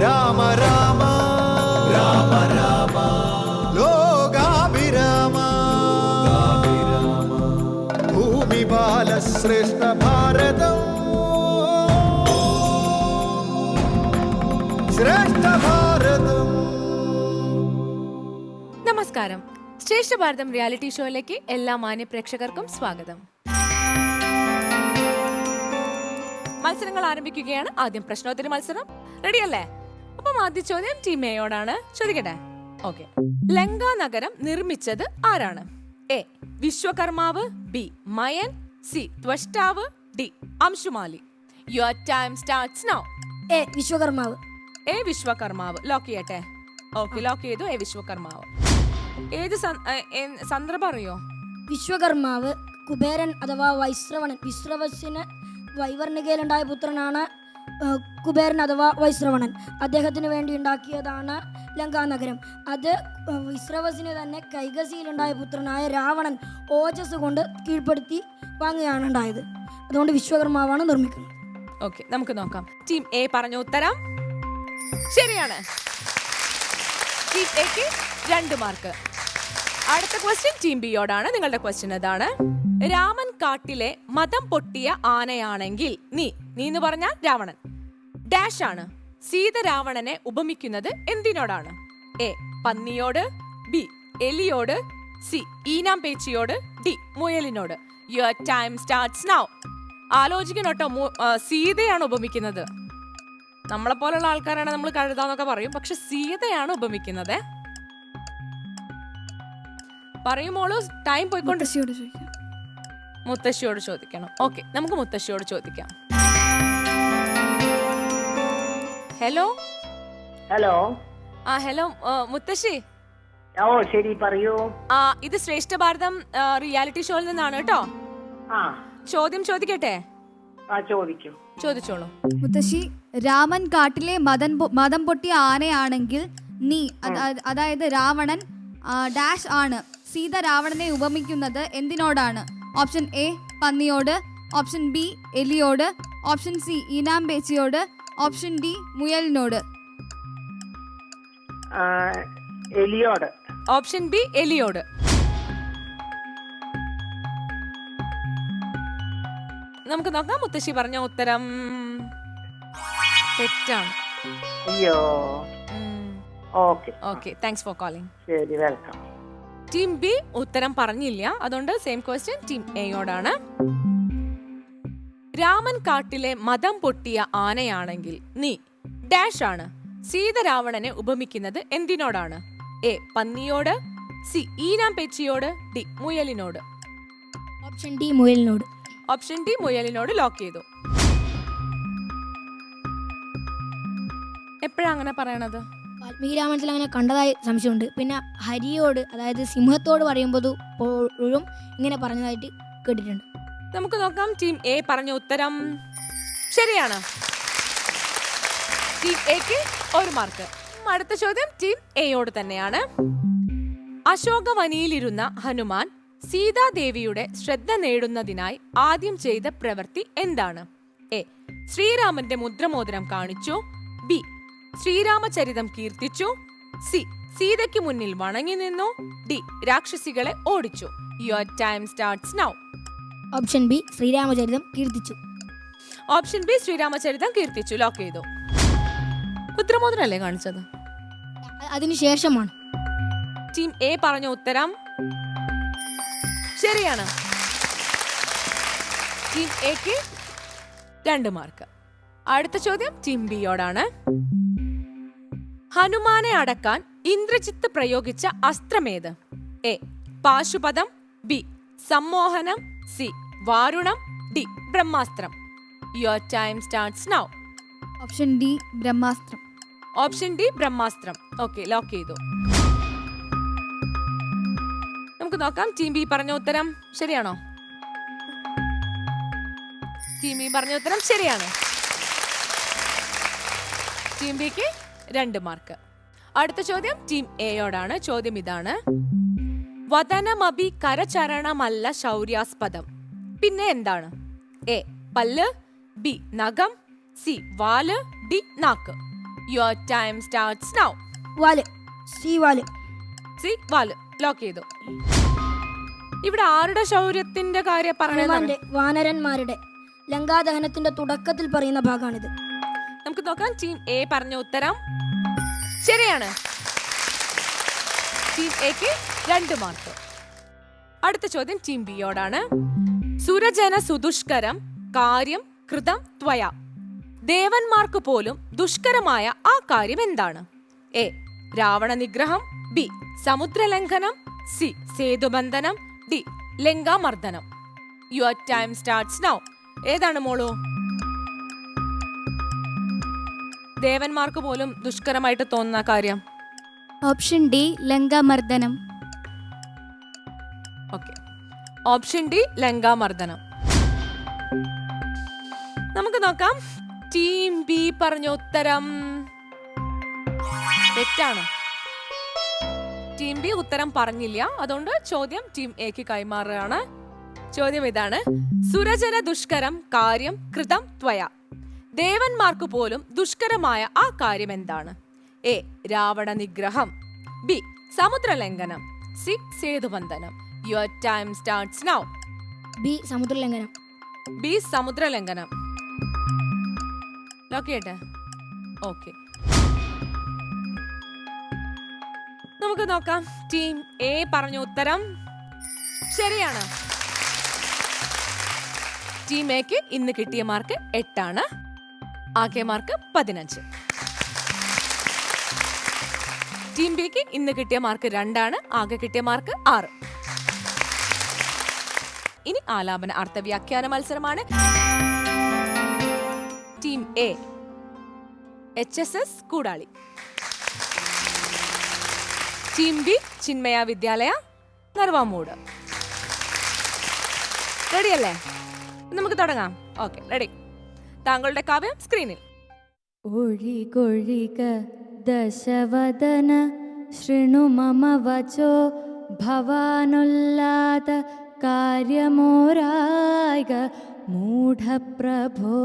രാമ രാമ. രാമ രാമ ലോകാഭിരാമ. ഭൂമി ബാലശ്രേഷ്ഠ ഭാരതം. ശ്രേഷ്ഠ ഭാരതം. നമസ്കാരം. ശ്രേഷ്ഠ ഭാരതം റിയാലിറ്റി ഷോയിലേക്ക് എല്ലാ മാന്യ പ്രേക്ഷകർക്കും സ്വാഗതം. മത്സരങ്ങൾ ആരംഭിക്കുകയാണ്. ആദ്യം പ്രശ്നോത്തര മത്സരം. റെഡിയല്ലേ അപ്പം ആദ്യ ചോദ്യം ടീം എയോടാണ് ചോദിക്കട്ടെ? ഓക്കെ. ലങ്ക നഗരം നിർമ്മിച്ചത് ആരാണ്? എ. വിശ്വകർമാവ് B. Mayan C. Tvashtav D. Amshumali. Your time starts now A. വിശ്വകർമാവ്. A. വിശ്വകർമാവ്. ലോക്ക് ചെയ്യട്ടെ? ഓക്കെ ലോക്ക് ചെയ്തു. എ. വിശ്വകർമാവ്. ഏത് സന്ദർഭം അറിയോ? വിശ്വകർമാവ് കുബേരൻ അഥവാ വൈശ്രവണൻ വിശ്രവസിന് വൈവർണികയിലുണ്ടായ പുത്രനാണ് കുബേരൻ അഥവാ വൈശ്രവണൻ. അദ്ദേഹത്തിന് വേണ്ടി ഉണ്ടാക്കിയതാണ് ലങ്കാനഗരം. അത് വിശ്രവസിന് തന്നെ കൈകസിയിലുണ്ടായ പുത്രനായ രാവണൻ ഓജസ് കൊണ്ട് കീഴ്പ്പെടുത്തി വാങ്ങുകയാണ് ഉണ്ടായത്. അതുകൊണ്ട് വിശ്വകർമാവാണ് നിർമ്മിക്കുന്നത്. ഓക്കെ നമുക്ക് നോക്കാം. ടീം എ പറഞ്ഞ ഉത്തരം? ശരിയാണ്. ടീം എക്ക് രണ്ട് മാർക്ക്. അടുത്ത ക്വസ്റ്റ്യൻ ടീം ബിയോടാണ്. നിങ്ങളുടെ ക്വസ്റ്റ്യൻ ഇതാണ് രാമൻ കാട്ടിലെ മതം പൊട്ടിയ ആനയാണെങ്കിൽ നീ നീ എന്ന് പറഞ്ഞാൽ രാവണൻ. ഡാഷ് ആണ്. സീത രാവണനെ ഉപമിക്കുന്നത് എന്തിനോടാണ്? എ പന്നിയോട് ബി എലിയോട് സി ഈനാം പേച്ചിയോട് ഡി മുയലിനോട്. യുവർ ടൈം സ്റ്റാർട്ട്സ് നൗ ആലോചിക്കണോട്ടോ സീതയാണ് ഉപമിക്കുന്നത്. നമ്മളെ പോലുള്ള ആൾക്കാരാണ് നമ്മൾ കഴുതാന്നൊക്കെ പറയും. പക്ഷെ സീതയാണ് ഉപമിക്കുന്നത്. പറയുമ്പോൾ ടൈം പോയിക്കൊണ്ട് മുത്തശ്ശിയോട് ചോദിക്കണം. ഓക്കെ നമുക്ക് മുത്തശ്ശിയോട് ചോദിക്കാം. ഹലോ ഹലോ ആ ഹലോ മുത്തശ്ശി? ഓ ശരി പറയൂ. ആ ഇത് ശ്രേഷ്ഠ ഭാരതം റിയാലിറ്റി ഷോയിൽ നിന്നാണ് കേട്ടോ. ആ. ചോദ്യം ചോദിക്കട്ടെ? ആ ചോദിക്കൂ. ചോദിച്ചോളൂ. മുത്തശ്ശി രാമൻ കാട്ടിലെ മതം പൊ- മതം പൊട്ടിയ ആനയാണെങ്കിൽ നീ അത് അത് അതായത് രാവണൻ ഡാഷ് ആണ്. സീത രാവണനെ ഉപമിക്കുന്നത് എന്തിനോടാണ്? ഓപ്ഷൻ എ പന്നിയോട് ഓപ്ഷൻ ബി എലിയോട് ഓപ്ഷൻ സി ഈനാമ്പേച്ചിയോട് ഓപ്ഷൻ ഡി മുയലിനോട്. എലിയോട്. ഓപ്ഷൻ ബി എലിയോട്. നമുക്ക് നോക്കാം മുത്തശ്ശി പറഞ്ഞ ഉത്തരം. തെറ്റാണ്. അയ്യോ. Okay. Okay thanks for calling ശരി വെൽക്കം. ടീം ബി ഉത്തരം പറഞ്ഞില്ല. അതുകൊണ്ട് സെയിം ക്വസ്റ്റ്യൻ ടീം എയോടാണ് രാമൻ കാട്ടിലെ മതം പൊട്ടിയ ആനയാണെങ്കിൽ നീ ഡാഷ് ആണ്. സീത രാവണനെ ഉപമിക്കുന്നത് എന്തിനോടാണ്? എ പന്നിയോട് സി ഈനാം പെച്ചിയോട് ഡി മുയലിനോട്. ഓപ്ഷൻ ഡി മുയലിനോട്. ഓപ്ഷൻ ഡി മുയലിനോട് ലോക്ക് ചെയ്തു. എപ്പോഴാ അങ്ങനെ പറയണത്? വാൽമീകി രാമായണത്തിൽ അങ്ങനെ കണ്ടതായി സംശയമുണ്ട്. പിന്നെ ഹരിയോട് അതായത് സിംഹത്തോട് പറയുമ്പോൾ ഇങ്ങനെ പറഞ്ഞതായിട്ട് കേട്ടിട്ടുണ്ട്. നമുക്ക് നോക്കാം. ടീം എ പറഞ്ഞ ഉത്തരം. ശരിയാണ്. ടീം എക്ക് ഒരു മാർക്ക് അടുത്ത ചോദ്യം ടീം എയോട് തന്നെയാണ്. അശോകവനിയിലിരുന്ന ഹനുമാൻ സീതാദേവിയുടെ ശ്രദ്ധ നേടുന്നതിനായി ആദ്യം ചെയ്ത പ്രവൃത്തി എന്താണ്? എ. ശ്രീരാമന്റെ മുദ്രമോതിരം കാണിച്ചു. ബി. ശ്രീരാമചരിതം കീർത്തിച്ചു. സി സീതയ്ക്ക് മുന്നിൽ വണങ്ങി നിന്നു. ഡി രാക്ഷസികളെ ഓടിച്ചു. Your time starts now option B ശ്രീരാമചരിതം കീർത്തിച്ചു. ഓപ്ഷൻ ബി ശ്രീരാമചരിതം കീർത്തിച്ചു. ലോക്ക് ചെയ്തു. ഉത്തരമോദനല്ലേ കാണിച്ചത്? അതിനുശേഷമാണ് ടീം എ പറഞ്ഞ ഉത്തരം ശരിയാണ്. ടീം എക്ക് രണ്ട് മാർക്ക് അടുത്ത ചോദ്യം ടീം ബിയോടാണ് ഹനുമാനെ അടക്കാൻ ഇന്ദ്രജിത്ത് പ്രയോഗിച്ച അസ്ത്രമേത്? എ. പാശുപദം ബി. സമ്മോഹനം സി. വാരുണം D. ബ്രഹ്മാസ്ത്രം. Your time starts now option D ബ്രഹ്മാസ്ത്രം. Option D ബ്രഹ്മാസ്ത്രം. ഓക്കെ ലോക്ക് ചെയ്തു. നമുക്ക് നോക്കാം ടീം ബി പറഞ്ഞ ഉത്തരം ശരിയാണോ? ടീം ബി പറഞ്ഞ ഉത്തരം ശരിയാണ്. ടീം ബിക്ക് രണ്ട് മാർക്ക്. അടുത്ത ചോദ്യം ടീം എയോടാണ് ചോദ്യം ഇതാണ്. വതനമബി കരചരണമല്ല ശൗര്യാസ്പദം. പിന്നെ എന്താണ്? എ പല്ല്. ബി നഖം. സി വാൽ. ഡി നാക്ക്. യുവർ ടൈം സ്റ്റാർട്ട്സ് നൗ വാൽ. സി വാൽ. സി വാൽ. ലോക്ക് ചെയ്തു. ഇവിടെ ആരുടെ ശൗര്യത്തിന്റെ കാര്യം പറഞ്ഞത് വാനരന്മാരുടെ ലങ്കാദഹനത്തിന്റെ തുടക്കത്തിൽ പറയുന്ന ഭാഗമാണിത്. നമുക്ക് നോക്കാം. ടീം എ പറഞ്ഞ ഉത്തരം. ശരിയാണ്. ടീം എക്ക് രണ്ട് മാർക്ക് അടുത്ത ചോദ്യം ടീം ബിയോടാണ് സുരജന സുദുഷ്കരം കാര്യം കൃതം ത്വയ. ദേവന്മാർക്ക് പോലും ദുഷ്കരമായ ആ കാര്യം എന്താണ്? എ രാവണ നിഗ്രഹം. ബി സമുദ്രലംഘനം. സി സേതുബന്ധനം. ഡി ലങ്കാമർദ്ദനം. യുവർ ടൈം സ്റ്റാർട്ട്സ് നൗ ഏതാണ് മോളു? ദേവന്മാർക്ക് പോലും ദുഷ്കരമായിട്ട് തോന്നുന്ന കാര്യം? ഓപ്ഷൻ ഡി ലങ്കാമർദ്ദനം. ഓക്കെ. ഓപ്ഷൻ ഡി ലങ്കാമർദ്ദനം. നമുക്ക് നോക്കാം. ടീം ബി പറഞ്ഞ ഉത്തരം. തെറ്റാണ്. ടീം ബി ഉത്തരം പറഞ്ഞില്ല. അതുകൊണ്ട് ചോദ്യം ടീം എക്ക് കൈമാറുകയാണ്. ചോദ്യം ഇതാണ്. സുരജന ദുഷ്കരം കാര്യം കൃതം ത്വയ. ദേവന്മാർക്ക് പോലും ദുഷ്കരമായ ആ കാര്യം എന്താണ്? എ. രാവണ നിഗ്രഹം. ബി. സമുദ്രലംഘനം. C. സേതുബന്ധനം. Your time starts now B. സമുദ്രലംഘനം. B. സമുദ്രലംഘനം. ലോക്ക് ചെയ്യട്ടെ ഓക്കെ. നമുക്ക് നോക്കാം. ടീം എ പറഞ്ഞ ഉത്തരം ശരിയാണ്. ടീം എക്ക് ഇന്ന് കിട്ടിയ മാർക്ക് എട്ടാണ്. ആകെ മാർക്ക് പതിനഞ്ച് ടീം ബിക്ക് ഇന്ന് കിട്ടിയ മാർക്ക് രണ്ടാണ് ആകെ കിട്ടിയ മാർക്ക് ആറ്. ഇനി ആലാപന അർത്ഥവ്യാഖ്യാന മത്സരമാണ്. Team A H S S Koodali. Team B Chinmaya Vidyalaya Narvamoodu റെഡിയല്ലേ നമുക്ക് തുടങ്ങാം. ഓക്കെ റെഡി താങ്കളുടെ കാവ്യം സ്ക്രീനിൽ. ഒഴികൊഴിക ദശവദന ശൃണു മമ വചോ ഭവാനുല്ലാത കാര്യമോരായിക മൂഢപ്രഭോ.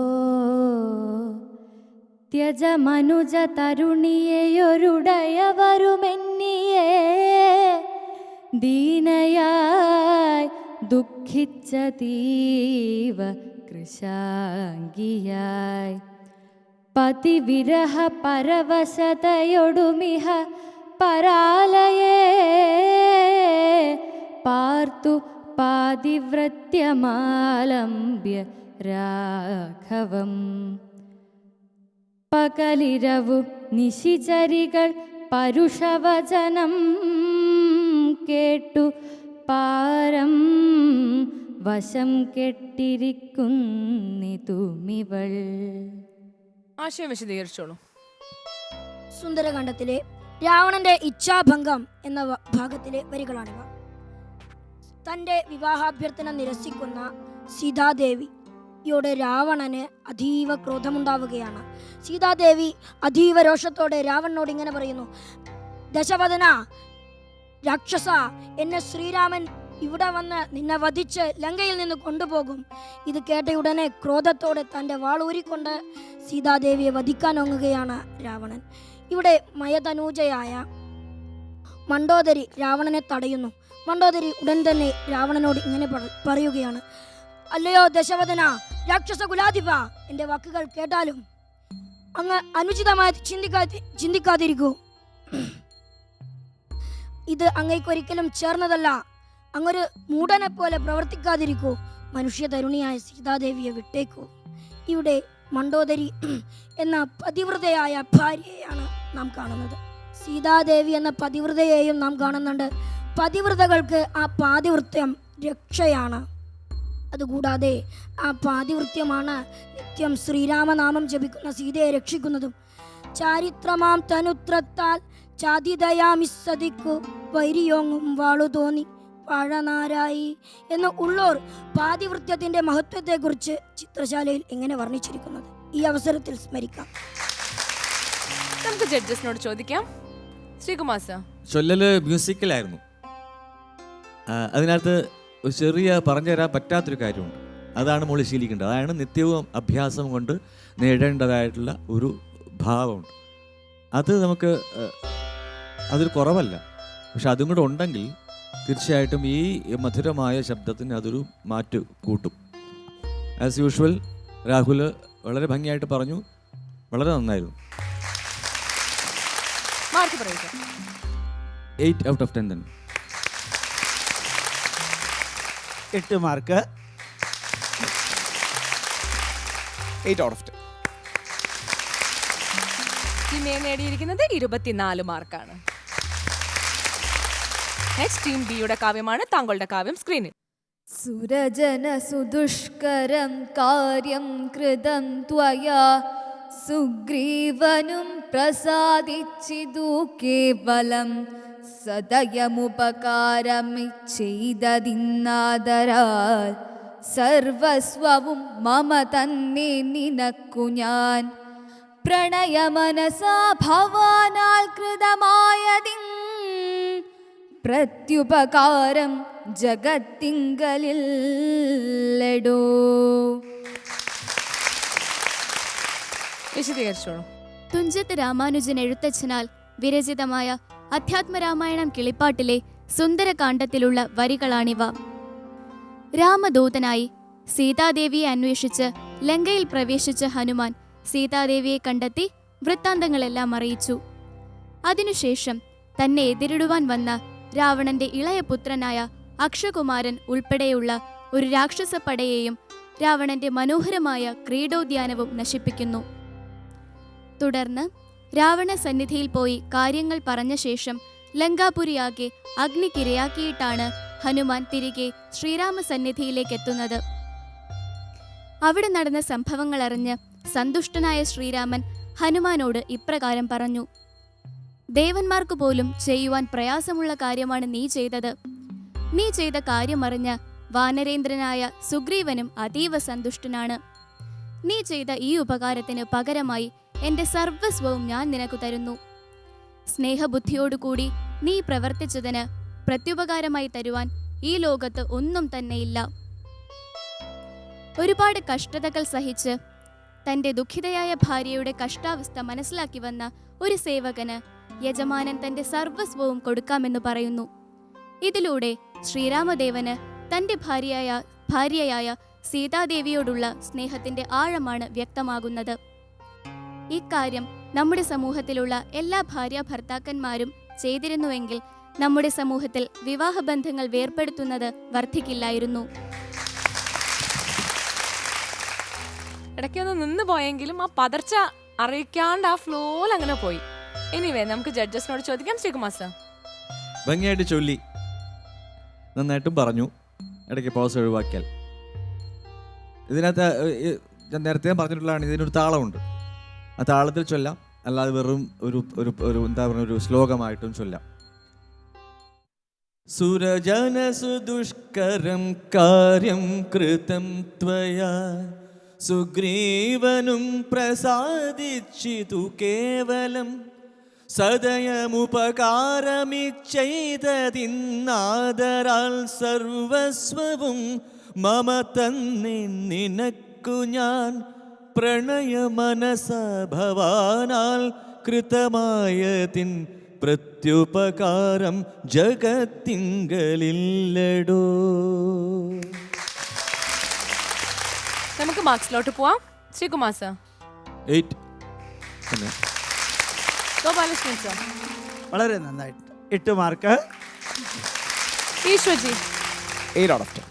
तरुണിയേയൊരുടയ വരുമെന്നിയേ ദീനയായി ദുഃഖിച്ച തീവ കൃശാംഗിയായി പതിവിരഹ പരവശതയൊടുമിഹ പരാലയേ. പാർത്തു പാതിവ്രത്യമാലംബ്യ രാഘവം പകലിരവു നിശിചരികൾ പരുഷവചനം കേട്ടു പാരം വശം കെട്ടിരിക്കുന്നിതുമിവൾ. ആശയം വിശദീകരിച്ചോളൂ. സുന്ദരകാന്ഡത്തിലെ രാവണന്റെ ഇച്ഛാഭംഗം എന്ന ഭാഗത്തിലെ വരികളാണിവ. തന്റെ വിവാഹാഭ്യർത്ഥന നിരസിക്കുന്ന സീതാദേവിയോട് രാവണന് അതീവ ക്രോധമുണ്ടാവുകയാണ്. സീതാദേവി അതീവ രോഷത്തോടെ രാവണനോട് ഇങ്ങനെ പറയുന്നു ദശവദന രാക്ഷസ എന്നെ ശ്രീരാമൻ ഇവിടെ വന്ന് നിന്നെ വധിച്ച് ലങ്കയിൽ നിന്ന് കൊണ്ടുപോകും. ഇത് കേട്ട ഉടനെ ക്രോധത്തോടെ തന്റെ വാളൂരിക്കൊണ്ട് സീതാദേവിയെ വധിക്കാൻ ഒങ്ങുകയാണ് രാവണൻ. ഇവിടെ മയതനൂജയായ മണ്ടോദരി രാവണനെ തടയുന്നു. മണ്ടോദരി ഉടൻ തന്നെ രാവണനോട് ഇങ്ങനെ പറ- പറയുകയാണ്. അല്ലയോ ദശവദന രാക്ഷസ കുലാധിപ എന്റെ വാക്കുകൾ കേട്ടാലും അങ്ങ് അനുചിതമായി ചിന്തിക്കാതി ചിന്തിക്കാതിരിക്കൂ. ഇത് അങ്ങേക്കൊരിക്കലും ചേർന്നതല്ല. അങ്ങൊരു മൂടനെ പോലെ പ്രവർത്തിക്കാതിരിക്കൂ. മനുഷ്യ തരുണിയായ സീതാദേവിയെ വിട്ടേക്കൂ. ഇവിടെ മണ്ടോദരി എന്ന പതിവ്രതയായ ഭാര്യയാണ് നാം കാണുന്നത്. സീതാദേവി എന്ന പതിവ്രതയെയും നാം കാണുന്നുണ്ട്. പതിവ്രതകൾക്ക് ആ പാതിവൃത്യം രക്ഷയാണ്. അതുകൂടാതെ ആ പാതിവൃത്യമാണ് നിത്യം ശ്രീരാമനാമം ജപിക്കുന്ന സീതയെ രക്ഷിക്കുന്നതും. ചാരിത്രമാം തനുത്രത്താൽ ചാതിദയാമിസ്സതിക്കു വൈരിയോങ്ങും വാളു തോന്നി വാഴനാരായി എന്ന് ഉള്ളോർ പാതിവൃത്യത്തിന്റെ മഹത്വത്തെക്കുറിച്ച് ചിത്രശാലയിൽ എങ്ങനെ വർണിച്ചിരിക്കുന്നത്? ഈ അവസരത്തിൽ സ്മരിക്കാം. നമുക്ക് ജഡ്ജസിനോട് ചോദിക്കാം. ശ്രീകുമാർ സർ. ചൊല്ലല് മ്യൂസിക്കലായിരുന്നു. അതിനകത്ത് ഒരു ചെറിയ പറഞ്ഞു തരാൻ പറ്റാത്തൊരു കാര്യമുണ്ട്. അതാണ് മോൾ ശീലിക്കേണ്ടത്. അതാണ് നിത്യവും അഭ്യാസം കൊണ്ട് നേടേണ്ടതായിട്ടുള്ള ഒരു ഭാവമുണ്ട്. അത് നമുക്ക് അതൊരു കുറവല്ല. പക്ഷെ അതും കൂടെ ഉണ്ടെങ്കിൽ തീർച്ചയായിട്ടും ഈ മധുരമായ ശബ്ദത്തിന് അതൊരു മാറ്റ് കൂട്ടും. ആസ് യൂഷ്വൽ രാഹുൽ വളരെ ഭംഗിയായിട്ട് പറഞ്ഞു. വളരെ നന്നായിരുന്നു. എയ്റ്റ് ഔട്ട് ഓഫ് ടെൻ തന്നെ എട്ട് mark. Eight out of ten നേടിയിരിക്കുന്നത് ഇരുപത്തിനാല് മാർക്കാണ്. നെക്സ്റ്റ് ടീം ബിയുടെ കാവ്യമാണ് താങ്കളുടെ കാവ്യം സ്ക്രീനിൽ സുരജന സുദുഷ്കരം കാര്യം കൃതം ത്വയാ. സുഗ്രീവനും പ്രസാദിച്ചിതു കേവലം സദയമുപകാരമിച്ചെയ്തതിന്നാദരാൽ. സർവസ്വവും മമ തന്നെ നിനക്കു ഞാൻ. പ്രണയമനസാ ഭവാനാൽ കൃതമായതിൻ പ്രത്യുപകാരം വിശദീകരിച്ചോളൂ. തുഞ്ചത്ത് രാമാനുജൻ എഴുത്തച്ഛനാൽ വിരചിതമായ അധ്യാത്മരാമായണം കിളിപ്പാട്ടിലെ സുന്ദരകാന്ഡത്തിലുള്ള വരികളാണിവ. രാമദൂതനായി സീതാദേവിയെ അന്വേഷിച്ച് ലങ്കയിൽ പ്രവേശിച്ച ഹനുമാൻ സീതാദേവിയെ കണ്ടെത്തി വൃത്താന്തങ്ങളെല്ലാം അറിയിച്ചു. അതിനുശേഷം തന്നെ എതിരിടുവാൻ വന്ന രാവണന്റെ ഇളയ പുത്രനായ അക്ഷകുമാരൻ ഉൾപ്പെടെയുള്ള ഒരു രാക്ഷസ പടയെയും രാവണന്റെ മനോഹരമായ ക്രീഡോദ്യാനവും നശിപ്പിക്കുന്നു. തുടർന്ന് രാവണ സന്നിധിയിൽ പോയി കാര്യങ്ങൾ പറഞ്ഞ ശേഷം ലങ്കാപുരിയാകെ അഗ്നിക്കിരയാക്കിയിട്ടാണ് ഹനുമാൻ തിരികെ ശ്രീരാമ സന്നിധിയിലേക്ക് എത്തുന്നത്. അവിടെ നടന്ന സംഭവങ്ങൾ അറിഞ്ഞ് സന്തുഷ്ടനായ ശ്രീരാമൻ ഹനുമാനോട് ഇപ്രകാരം പറഞ്ഞു. ദേവന്മാർക്ക് പോലും ചെയ്യുവാൻ പ്രയാസമുള്ള കാര്യമാണ് നീ ചെയ്തത്. നീ ചെയ്ത കാര്യമറിഞ്ഞ് വാനരേന്ദ്രനായ സുഗ്രീവനും അതീവ സന്തുഷ്ടനാണ്. നീ ചെയ്ത ഈ ഉപകാരത്തിന് പകരമായി എന്റെ സർവസ്വവും ഞാൻ നിനക്ക് തരുന്നു. സ്നേഹബുദ്ധിയോടുകൂടി നീ പ്രവർത്തിച്ചതിന് പ്രത്യുപകാരമായി തരുവാൻ ഈ ലോകത്ത് ഒന്നും തന്നെയില്ല. ഒരുപാട് കഷ്ടതകൾ സഹിച്ച് തന്റെ ദുഃഖിതയായ ഭാര്യയുടെ കഷ്ടാവസ്ഥ മനസ്സിലാക്കി വന്ന ഒരു സേവകന് യജമാനൻ തന്റെ സർവസ്വവും കൊടുക്കാമെന്ന് പറയുന്നു. ഇതിലൂടെ ശ്രീരാമദേവന് തന്റെ ഭാര്യയായ ഭാര്യയായ സീതാദേവിയോടുള്ള സ്നേഹത്തിന്റെ ആഴമാണ് വ്യക്തമാകുന്നത്. ഇക്കാര്യം നമ്മുടെ സമൂഹത്തിലുള്ള എല്ലാ ഭാര്യ ഭർത്താക്കന്മാരും ചെയ്തിരുന്നുവെങ്കിൽ നമ്മുടെ സമൂഹത്തിൽ വിവാഹബന്ധങ്ങൾ വേർപ്പെടുത്തുന്നത് വർദ്ധിക്കില്ലായിരുന്നു. ഇടയ്ക്കൊന്ന് നിന്ന് പോയെങ്കിലും ആ പതർച്ച അറിയിക്കാണ്ട് ആ ഫ്ലോയിൽ അങ്ങനെ പോയി. എനിവേ നമുക്ക് ജഡ്ജസിനോട് ചോദിക്കാം. ശ്രീകുമാർ സർ ഭംഗിയായിട്ട് ചൊല്ലി. നന്നായിട്ടും പറഞ്ഞു. ഇടയ്ക്ക് പോസ് ഒഴിവാക്കിയാൽ. ഇതിനകത്ത് ഞാൻ നേരത്തെ പറഞ്ഞിട്ടുള്ളതാണ് ഇതിനൊരു താളമുണ്ട്. ആ താളത്തിൽ ചൊല്ലാം. അല്ലാതെ വെറും ഒരു ഒരു ഒരു എന്താ പറയുക ഒരു ശ്ലോകമായിട്ടും ചൊല്ലാം. സുരജന സുദുഷ്കരം കാര്യം കൃതം ത്വയാ. സുഗ്രീവനും പ്രസാദിച്ചിതു കേവലം സദയമുപകാരമിച്ചെയ്തതിന്നാദരാൽ സർവസ്വവും മമ തന്നെ നിനക്കു ഞാൻ. പ്രണയമനസ ഭവാനാൽ കൃതമായതിൻ പ്രത്യുപകാരം ജഗത്തിങ്കലില്ലടോ. നമുക്ക് മാർക്സിലോട്ട് പോവാം. Sreekumar sir. Eight. Gopalakrishnan sir. വളരെ നന്നായിട്ട്. എട്ട് mark. ഈശ്വജി eight out of ten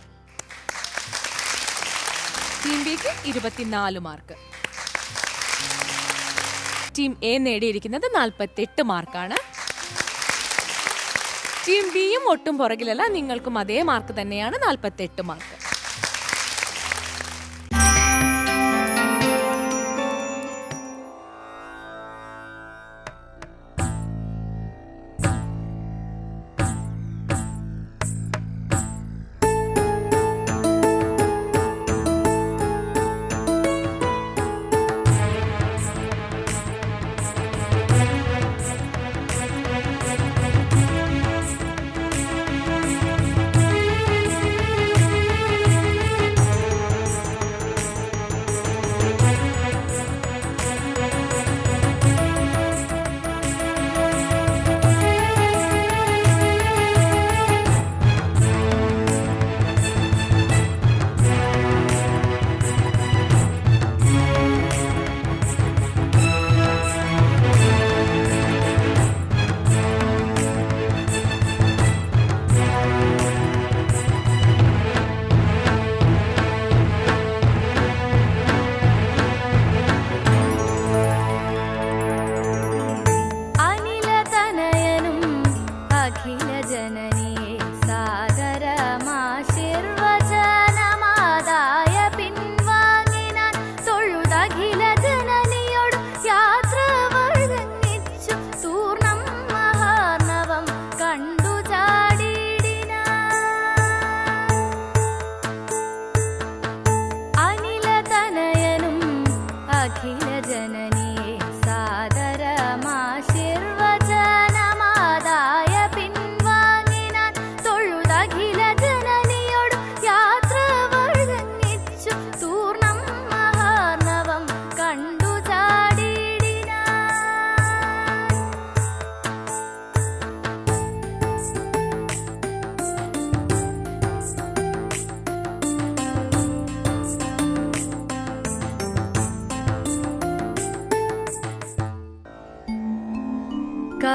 team ബിക്ക് ഇരുപത്തിനാല് മാർക്ക്. ടീം എ നേടിയിരിക്കുന്നത് നാൽപ്പത്തെട്ട് മാർക്കാണ്. ടീം ബിയും ഒട്ടും പുറകിലല്ല നിങ്ങൾക്കും അതേ മാർക്ക് തന്നെയാണ് നാൽപ്പത്തെട്ട് മാർക്ക്.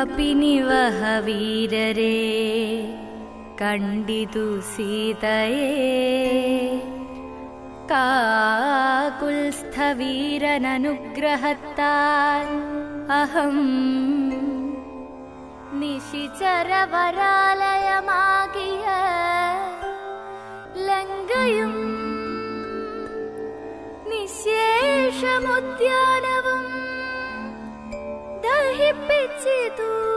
കപിനിവഹ വീരരെ കണ്ടിതു സീതയെ. കാകുൽസ്ഥവീരനുഗ്രഹത്താൽ അഹം നിശിചരവരാലയമാകിയ ലങ്കയും നിശേഷമുദ്യാനവും ദഹിപ്പിച്ചിതു തവ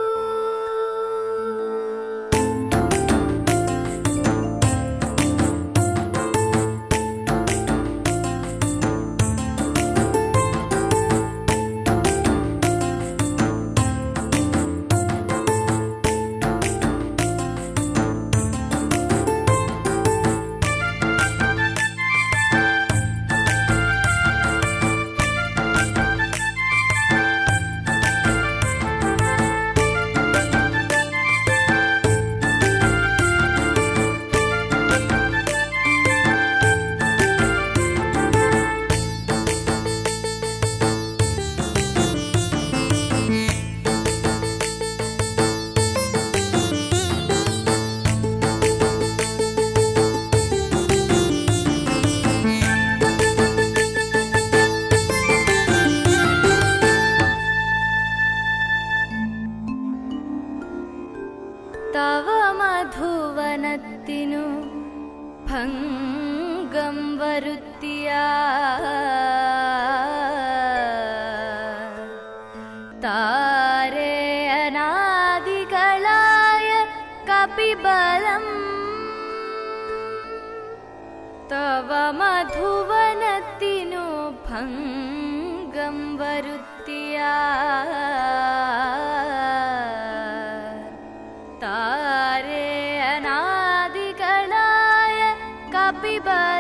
അനാദികളായ കപിബലം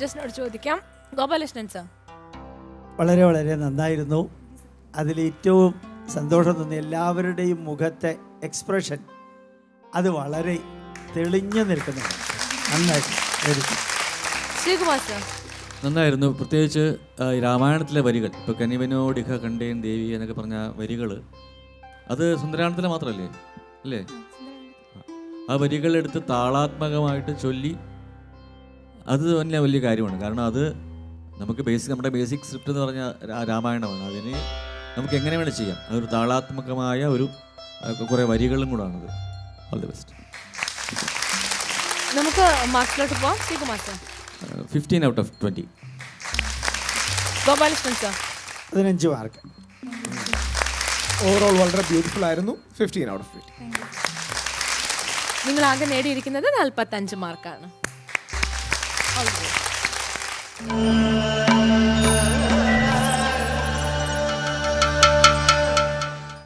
ജഡ്ജസിനോട് ചോദിക്കാം. ഗോപാലകൃഷ്ണൻ സർ വളരെ വളരെ നന്നായിരുന്നു. അതിൽ ഏറ്റവും സന്തോഷം തോന്നി എല്ലാവരുടെയും മുഖത്തെ എക്സ്പ്രഷൻ അത് വളരെ തെളിഞ്ഞു നിൽക്കുന്നുണ്ട് നന്നായിട്ട് വെരി ഗുഡ് ശ്രീകുമാർ സർ നന്നായിരുന്നു. പ്രത്യേകിച്ച് ഈ രാമായണത്തിലെ വരികൾ ഇപ്പോൾ കനിവനോടിഹ കണ്ടേൻ ദേവി എന്നൊക്കെ പറഞ്ഞ വരികൾ അത് സുന്ദരാണത്തിലെ മാത്രമല്ലേ അല്ലേ? ആ വരികളെടുത്ത് താളാത്മകമായിട്ട് ചൊല്ലി അത് തന്നെ വലിയ കാര്യമാണ്. കാരണം അത് നമുക്ക് ബേസിക് നമ്മുടെ ബേസിക് സ്ക്രിപ്റ്റ് എന്ന് പറഞ്ഞാൽ രാമായണമാണ്. അതിന് നമുക്ക് എങ്ങനെ വേണം ചെയ്യാം. അതൊരു താളാത്മകമായ ഒരു കുറേ വരികളും കൂടാണത്. ഓൾ ദി ബെസ്റ്റ് നമുക്ക് മാർക്സിലോട്ട് പോവാം. Fifteen out of twenty Gopalakrishnan അതിന് പതിനഞ്ച് മാർക്ക് ഓവറോൾ വളരെ ബ്യൂട്ടിഫുൾ ആയിരുന്നു. ഫിഫ്റ്റീൻ ഔട്ട് ഓഫ് ഫിഫ്റ്റി നിങ്ങൾ ആകെ നേടിയിരിക്കുന്നത് നാൽപ്പത്തഞ്ച് മാർക്കാണ് algo.